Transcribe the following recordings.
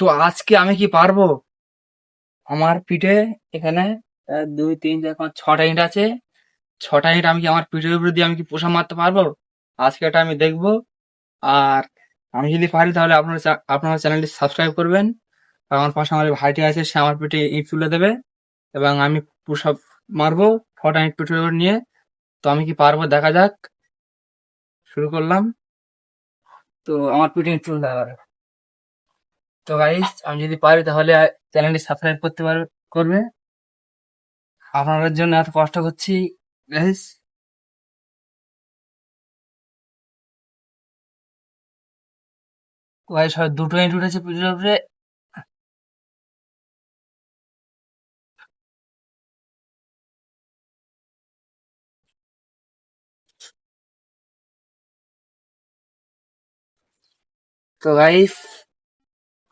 তো আজকে আমি কি পারব? আমার পিঠে এখানে দুই, তিন, চার, পাঁচ, ছটা ইট আছে। ছটা ইট আমি কি আমার পিঠের উপরে দিয়ে আমি কি পোষা মারতে পারব? আজকে এটা আমি দেখব। আর আমি যদি পারি তাহলে আপনার আপনারা চ্যানেলটি সাবস্ক্রাইব করবেন। আর আমার পাশে আমার ভাইটি আছে, সে আমার পিঠে ইট তুলে দেবে। এবং আমি পুশ আপ মারবো, ছটা ইট পিঠের উপর নিয়ে। তো আমি কি পারব? দেখা যাক। শুরু করলাম। তো আমার পিঠে ইট তুলতে হবে। তো গাইস আমি যদি পারি তাহলে চ্যানেলটি সাবস্ক্রাইব করতে পারবে করবে। আপনাদের জন্য এত কষ্ট করছি গাইস গাইস হয় দুটো ইট উঠেছে পিঠের উপরে। তো গাইস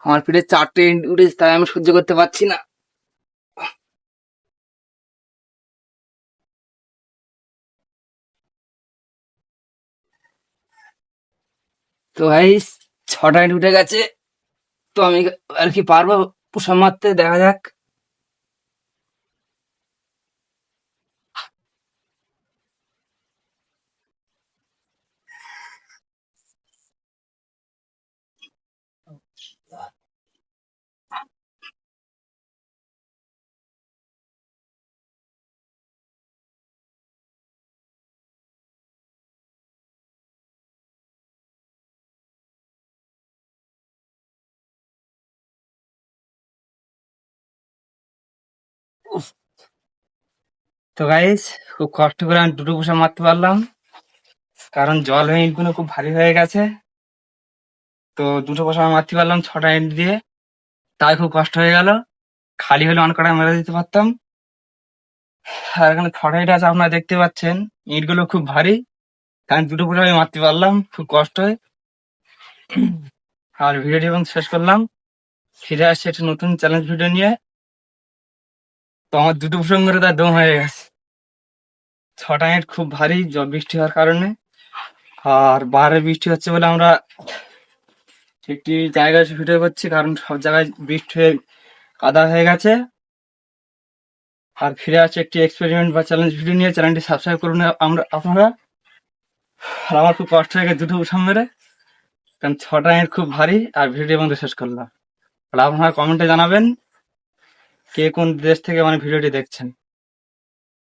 আমার পিঠে চারটে উঠেছে, তাই আমি সহ্য করতে পারছি না। তো ভাই ছটা উঠে গেছে। তো আমি আর কি পারব? পোষা মারতে, দেখা যাক। তো গাইস খুব কষ্ট করে আমি দুটো পুষা মারতে পারলাম। কারণ জল হয়ে ইটগুলো খুব ভারী হয়ে গেছে। তো দুটো পোষা মারতে পারলাম ছটা ইট দিয়ে। তাই খুব কষ্ট হয়ে গেল। খালি হলে অনেক কটা মেরে দিতে পারতাম। আর এখানে ছটা ইট আছে, আপনারা দেখতে পাচ্ছেন। ইটগুলো খুব ভারী। তাই দুটো পোষা আমি মারতে পারলাম, খুব কষ্ট হয়। আর ভিডিওটি এবং শেষ করলাম। ফিরে আসছে একটা নতুন চ্যালেঞ্জ ভিডিও নিয়ে। তো আমার দুটো প্রসঙ্গ করে তার দম হয়ে গেছে। ছটা ইট খুব ভারী জল বৃষ্টি হওয়ার কারণে। আর বাইরে বৃষ্টি হচ্ছে বলে আমরা একটি জায়গায় ভিডিও করছি, কারণ সব জায়গায় বৃষ্টি হয়ে কাদা হয়ে গেছে। আর ফিরে আছে একটি এক্সপেরিমেন্ট বা চ্যালেঞ্জ ভিডিও নিয়ে। চ্যানেলটি সাবস্ক্রাইব করুন আমরা, আপনারা। আর আমার খুব কষ্ট হয়ে গেছে দুটো উঠান মেরে কারণ ছটা ইট খুব ভারী, আর ভিডিও বন্ধু শেষ করলাম। আর আপনারা কমেন্টে জানাবেন কে কোন দেশ থেকে মানে ভিডিওটি দেখছেন?